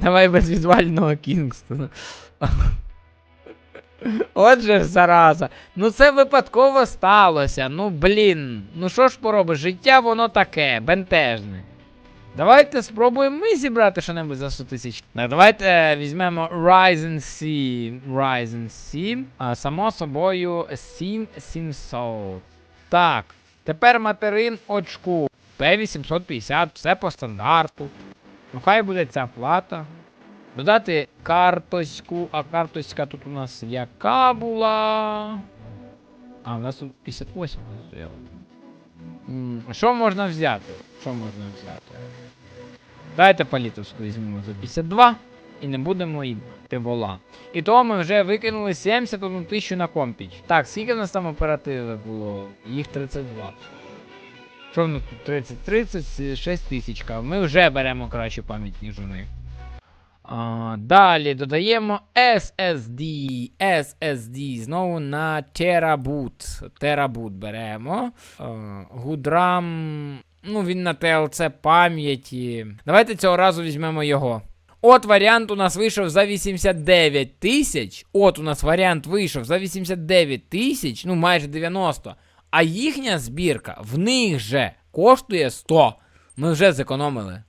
Давай без візуального Кінгстона. Отже ж, зараза. Ну це випадково сталося. Ну блін. Ну що ж поробиш, життя воно таке, бентежне. Давайте спробуємо ми зібрати що-небудь за 100 тисяч. Так, давайте е, візьмемо Ryzen 7. Ryzen 7. А само собою 7700. Так. Тепер материн очку. P850, все по стандарту. Ну хай буде ця плата. Додати карточку, а карточка тут у нас яка була. А, у нас тут 58 стояло. Що можна взяти? Що можна взяти? Дайте палітовську візьмемо за 52 і не будемо їбати вола. І то ми вже викинули 71 тисячу на компіч. Так, скільки в нас там оперативи було? Їх 32. Що в нас тут 30? 36 тисяч. Ми вже беремо кращу пам'ять, ніж у них. А, далі додаємо SSD. SSD знову на Teraboot. Teraboot беремо. Gudram. Ну, він на TLC пам'яті. Давайте цього разу візьмемо його. От варіант у нас вийшов за 89 тисяч. От у нас варіант вийшов за 89 тисяч, ну майже 90. А їхня збірка в них же коштує 100. Ми вже зекономили.